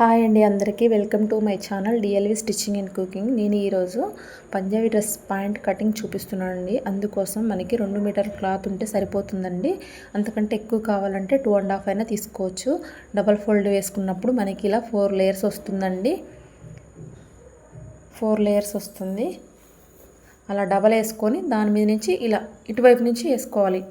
Hi అండి అందరికీ. Welcome to my channel DLV stitching and cooking. నేను ఈరోజు పంజాబీ డ్రెస్ ప్యాంట్ కటింగ్ చూపిస్తున్నానండి. అందుకోసం మనకి రెండు మీటర్ క్లాత్ ఉంటే సరిపోతుందండి. అంతకంటే ఎక్కువ కావాలంటే టూ అండ్ హాఫ్ అయినా తీసుకోవచ్చు. డబల్ ఫోల్డ్ వేసుకున్నప్పుడు మనకి ఇలా ఫోర్ లేయర్స్ వస్తుందండి. ఫోర్ లేయర్స్ వస్తుంది. అలా డబల్ వేసుకొని దాని మీద నుంచి ఇలా ఇటువైపు నుంచి వేసుకోవాలి.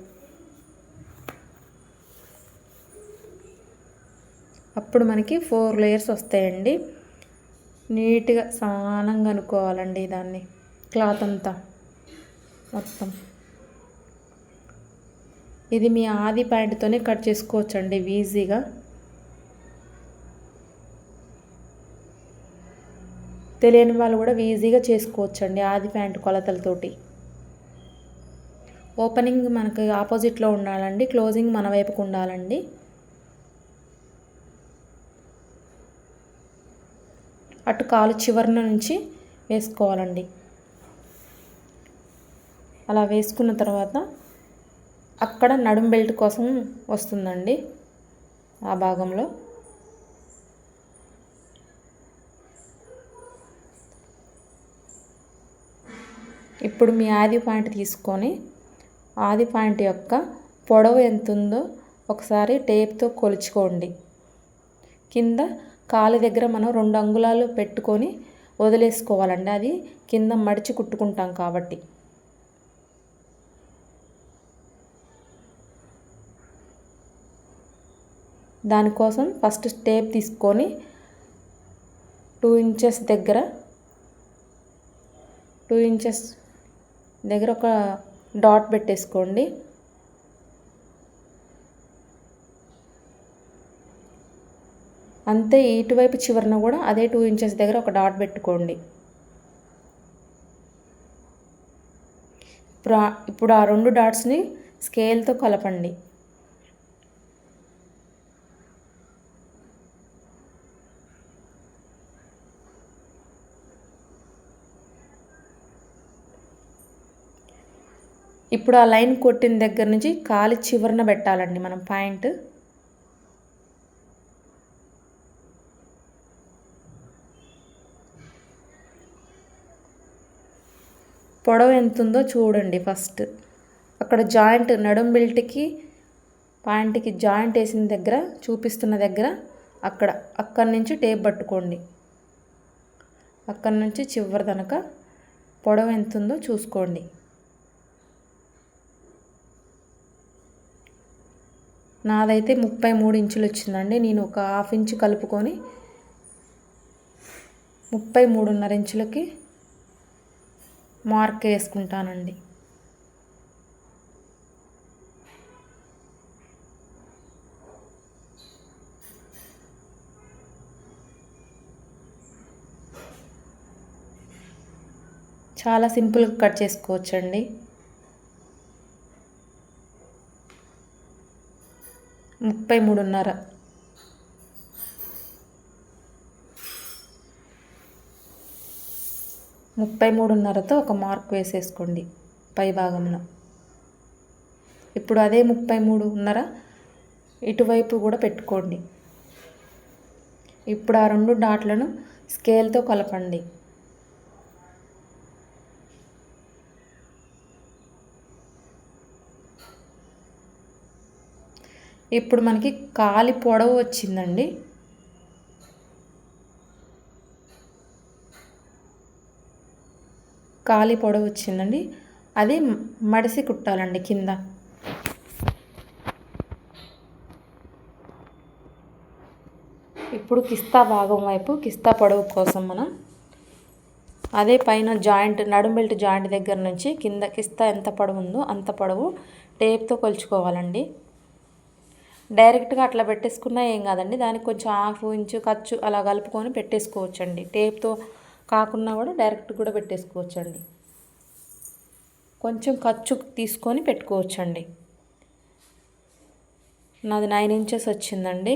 అప్పుడు మనకి ఫోర్ లేయర్స్ వస్తాయండి. నీట్గా సమానంగా అనుకోవాలండి దాన్ని. క్లాత్ అంతా. మొత్తం. ఇది మీ ఆది ప్యాంట్తోనే కట్ చేసుకోవచ్చండి ఈజీగా. తెలియని వాళ్ళు కూడా ఈజీగా చేసుకోవచ్చండి ఆది ప్యాంట్ కొలతలతోటి. ఓపెనింగ్ మనకు ఆపోజిట్లో ఉండాలండి క్లోజింగ్ మన వైపుకు ఉండాలండి. అటు కాలు చివరిన నుంచి వేసుకోవాలండి. అలా వేసుకున్న తర్వాత అక్కడ నడుం బెల్ట్ కోసం వస్తుందండి ఆ భాగంలో. ఇప్పుడు మీ ఆది పాయింట్ తీసుకొని ఆది పాయింట్ యొక్క పొడవు ఎంత ఉందో ఒకసారి టేప్తో కొలుచుకోండి. కింద కాలు దగ్గర మనం రెండు అంగుళాలు పెట్టుకొని వదిలేసుకోవాలండి. అది కింద మడిచి కుట్టుకుంటాం కాబట్టి. దానికోసం ఫస్ట్ టేప్ తీసుకొని టూ ఇంచెస్ దగ్గర టూ ఇంచెస్ దగ్గర ఒక డాట్ పెట్టేసుకోండి. అంతే ఇటువైపు చివరన కూడా అదే టూ ఇంచెస్ దగ్గర ఒక డాట్ పెట్టుకోండి. ఇప్పుడు ఇప్పుడు ఆ రెండు డాట్స్ని స్కేల్తో కలపండి. ఇప్పుడు ఆ లైన్ కొట్టిన దగ్గర నుంచి కాలి చివరన పెట్టాలండి మనం పాయింట్. పొడవు ఎంత ఉందో చూడండి ఫస్ట్. అక్కడ జాయింట్ నడుం బెల్ట్కి ప్యాంట్కి జాయింట్ వేసిన దగ్గర చూపిస్తున్న దగ్గర అక్కడ అక్కడి నుంచి టేప్ పట్టుకోండి. అక్కడి నుంచి చివరి దనక పొడవు ఎంత ఉందో చూసుకోండి. నాదైతే ముప్పై మూడు ఇంచులు వచ్చిందండి. నేను ఒక హాఫ్ ఇంచు కలుపుకొని ముప్పై మూడున్నర ఇంచులకి మార్క్ వేసుకుంటానండి. చాలా సింపుల్గా కట్ చేసుకోవచ్చండి. ముప్పై మూడున్నర. ముప్పై మూడున్నరతో ఒక మార్క్ వేసేసుకోండి పై భాగంలో ఇప్పుడు అదే ముప్పై మూడున్నర ఇటువైపు కూడా పెట్టుకోండి. ఇప్పుడు ఆ రెండు డాట్లను స్కేల్తో కలపండి. ఇప్పుడు మనకి కాలి పొడవు వచ్చిందండి. కాలి పొడవు వచ్చిందండి. అది మడిసి కుట్టాలండి కింద. ఇప్పుడు కిస్తా భాగం వైపు కిస్తా పొడవు కోసం మనం అదే పైన జాయింట్ నడుం బెల్ట్ జాయింట్ దగ్గర నుంచి కింద కిస్తా ఎంత పొడవు ఉందో అంత పొడవు టేప్తో కొలుచుకోవాలండి. డైరెక్ట్గా అట్లా పెట్టేసుకున్నా ఏం కాదండి. దానికి కొంచెం హాఫ్ ఇంచు ఖర్చు అలా కలుపుకొని పెట్టేసుకోవచ్చండి. టేప్తో కాకుండా కూడా డైరెక్ట్ కూడా పెట్టేసుకోవచ్చండి. కొంచెం ఖర్చు తీసుకొని పెట్టుకోవచ్చండి. నాది నైన్ ఇంచెస్ వచ్చిందండి.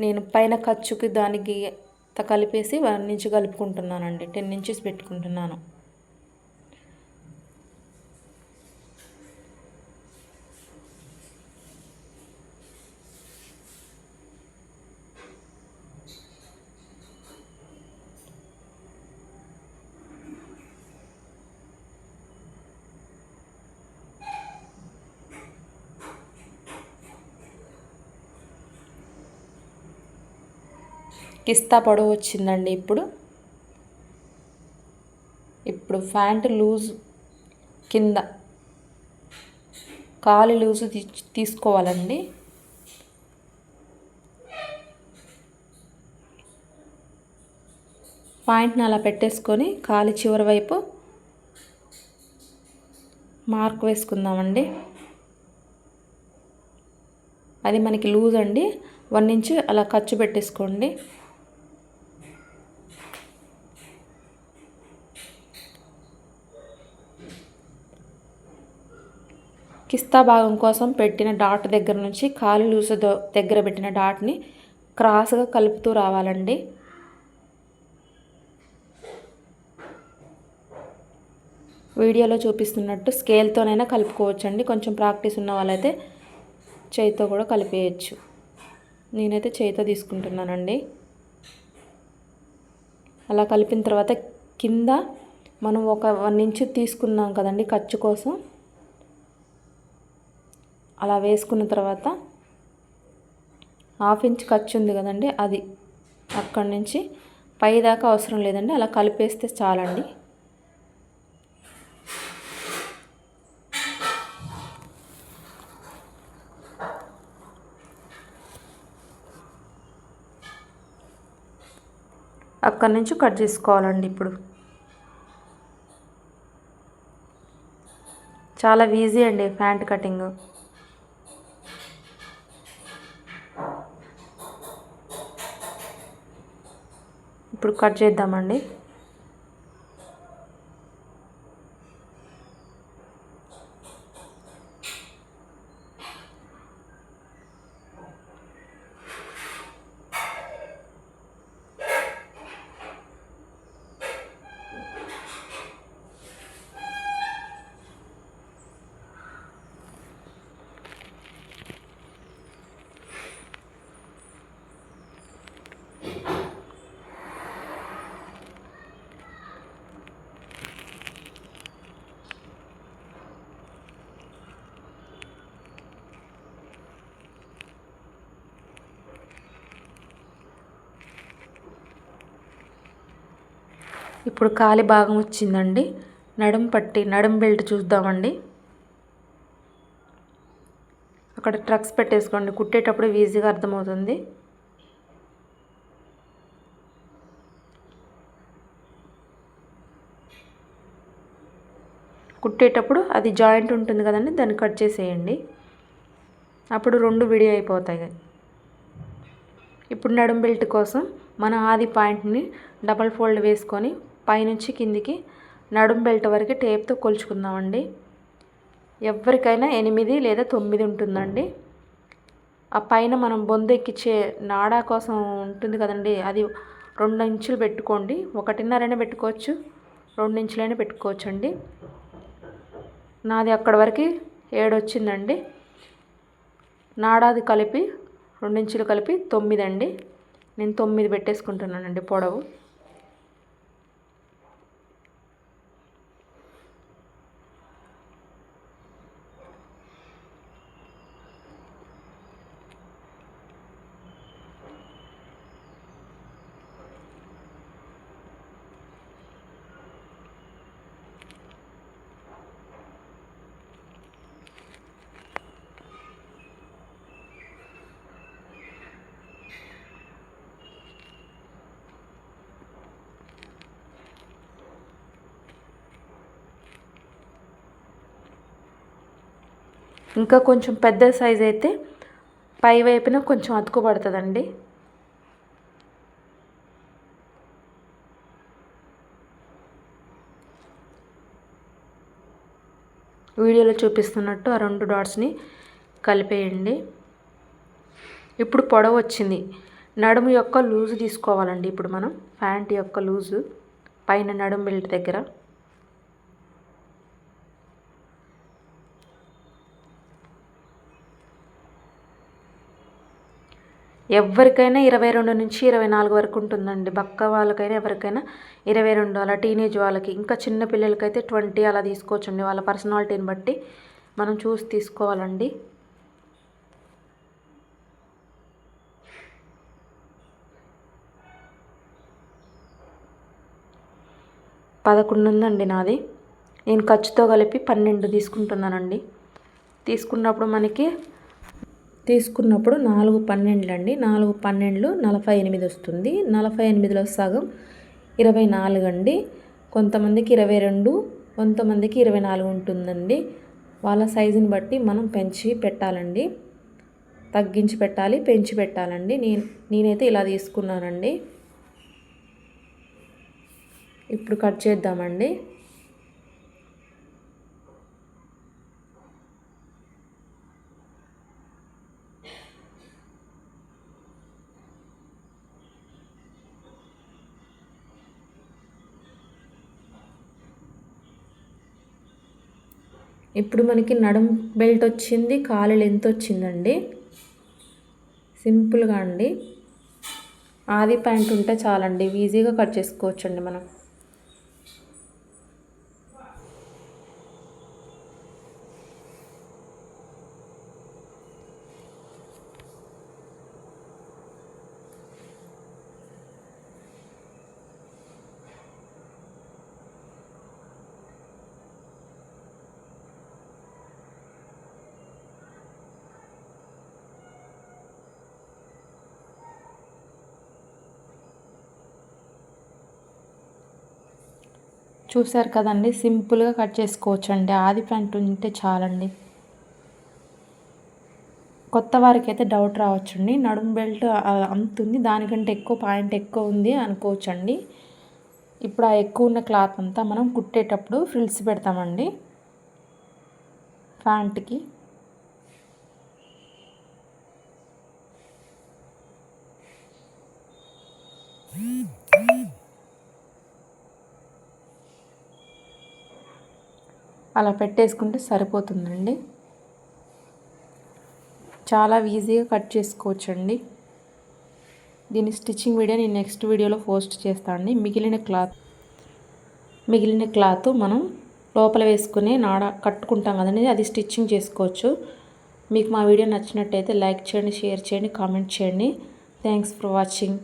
నేను పైన ఖర్చుకి దానికి కలిపేసి వన్ ఇంచ్ కలుపుకుంటున్నానండి. టెన్ ఇంచెస్ పెట్టుకుంటున్నాను. కిస్తా పొడవు వచ్చిందండి ఇప్పుడు. ఇప్పుడు ప్యాంట్ లూజ్ కింద. కాలు లూజు తీసుకోవాలండి. పాయింట్ని అలా పెట్టేసుకొని కాలి చివరి వైపు మార్క్ వేసుకుందామండి. అది మనకి లూజ్ అండి. వన్ ఇంచ్ అలా ఖర్చు పెట్టేసుకోండి. కిస్తా భాగం కోసం పెట్టిన డాట్ దగ్గర నుంచి కాలు లూసు దగ్గర పెట్టిన డాట్ని క్రాస్గా కలుపుతూ రావాలండి. వీడియోలో చూపిస్తున్నట్టు స్కేల్తోనైనా కలుపుకోవచ్చండి. కొంచెం ప్రాక్టీస్ ఉన్న వాళ్ళైతే చేయితో కూడా కలిపేయచ్చు. నేనైతే చేయితో తీసుకుంటున్నానండి. అలా కలిపిన తర్వాత కింద మనం ఒక వన్ ఇంచ్ తీసుకున్నాం కదండి ఖర్చు కోసం. అలా వేసుకున్న తర్వాత హాఫ్ ఇంచ్ ఖర్చు ఉంది కదండి అది. అక్కడి నుంచి పై దాకా అవసరం లేదండి అలా కలిపేస్తే చాలండి. అక్కడి నుంచి కట్ చేసుకోవాలండి ఇప్పుడు. చాలా ఈజీ అండి ప్యాంట్ కటింగ్. ఇప్పుడు కట్ చేద్దామండి. ఇప్పుడు కాలి భాగం వచ్చిందండి. నడుం పట్టి నడుం బెల్ట్ చూద్దామండి. అక్కడ ట్రక్స్ పెట్టేసుకోండి. కుట్టేటప్పుడు ఈజీగా అర్థమవుతుంది. కుట్టేటప్పుడు అది జాయింట్ ఉంటుంది కదండి దాన్ని కట్ చేసేయండి. అప్పుడు రెండు విడి అయిపోతాయి. ఇప్పుడు నడుం బెల్ట్ కోసం మన ఆది పాయింట్ని డబల్ ఫోల్డ్ వేసుకొని పైనుంచి కిందికి నడుం బెల్ట్ వరకు టేప్తో కొలుచుకుందామండి. ఎవరికైనా ఎనిమిది లేదా తొమ్మిది ఉంటుందండి. ఆ పైన మనం బొందు ఎక్కిచ్చే నాడా కోసం ఉంటుంది కదండి అది రెండు ఇంచులు పెట్టుకోండి. ఒకటిన్నరైనా పెట్టుకోవచ్చు రెండు ఇంచులైనా పెట్టుకోవచ్చు అండి నాది అక్కడ వరకు ఏడు వచ్చిందండి నాడాది కలిపి రెండించులు కలిపి తొమ్మిది అండి నేను తొమ్మిది పెట్టేసుకుంటున్నానండి పొడవు. ఇంకా కొంచెం పెద్ద సైజ్ అయితే పై వైపున కొంచెం అతుకుపడుతుందండి వీడియోలో చూపిస్తున్నట్టు ఆ రెండు డాట్స్ని కలిపేయండి. ఇప్పుడు పొడవు వచ్చింది. నడుము యొక్క లూజు తీసుకోవాలండి ఇప్పుడు మనం. ప్యాంట్ యొక్క లూజు. పైన నడుము బెల్ట్ దగ్గర. ఎవరికైనా ఇరవై రెండు నుంచి ఇరవై నాలుగు వరకు ఉంటుందండి. బక్క వాళ్ళకైనా ఎవరికైనా ఇరవై రెండు అలా టీనేజ్ వాళ్ళకి ఇంకా చిన్న పిల్లలకైతే ట్వంటీ అలా తీసుకోవచ్చండి. వాళ్ళ పర్సనాలిటీని బట్టి మనం చూసి తీసుకోవాలండి. పదకొండు ఉందండి నాది. నేను ఖర్చుతో కలిపి పన్నెండు తీసుకుంటున్నానండి. తీసుకున్నప్పుడు మనకి తీసుకున్నప్పుడు నాలుగు పన్నెండులు అండి నాలుగు పన్నెండులు నలభై ఎనిమిది వస్తుంది. నలభై ఎనిమిదిలో సగం ఇరవై నాలుగు అండి కొంతమందికి ఇరవై రెండు కొంతమందికి ఇరవై నాలుగు ఉంటుందండి. వాళ్ళ సైజుని బట్టి మనం పెంచి పెట్టాలండి. తగ్గించి పెట్టాలి పెంచి పెట్టాలండి. నేను నేనైతే ఇలా తీసుకున్నానండి. ఇప్పుడు కట్ చేద్దామండి. ఇప్పుడు మనకి నడుం బెల్ట్ వచ్చింది కాలు లెంత్ వచ్చిందండి. సింపుల్గా అండి. ఆది ప్యాంట్ ఉంటే చాలండి. ఈజీగా కట్ చేసుకోవచ్చండి మనం. చూసారు కదండి సింపుల్గా కట్ చేసుకోవచ్చండి. ఆది ప్యాంట్ ఉంటే చాలండి. కొత్త వారికి అయితే డౌట్ రావచ్చండి. నడుము బెల్ట్ అంతుంది దానికంటే ఎక్కువ పాయింట్ ఎక్కువ ఉంది అనుకోవచ్చండి. ఇప్పుడు ఆ ఎక్కువ ఉన్న క్లాత్ అంతా మనం కుట్టేటప్పుడు ఫ్రిల్స్ పెడతామండి. ప్యాంట్కి. అలా పెట్టేసుకుంటే సరిపోతుందండి. చాలా ఈజీగా కట్ చేసుకోవచ్చండి. దీని స్టిచ్చింగ్ వీడియో నేను నెక్స్ట్ వీడియోలో పోస్ట్ చేస్తానండి మిగిలిన క్లాత్ మిగిలిన క్లాత్ మనం లోపల వేసుకుని నాడ కట్టుకుంటాం కదండి అది స్టిచ్చింగ్ చేసుకోవచ్చు. మీకు మా వీడియో నచ్చినట్టయితే లైక్ చేయండి షేర్ చేయండి కామెంట్ చేయండి. Thanks for watching.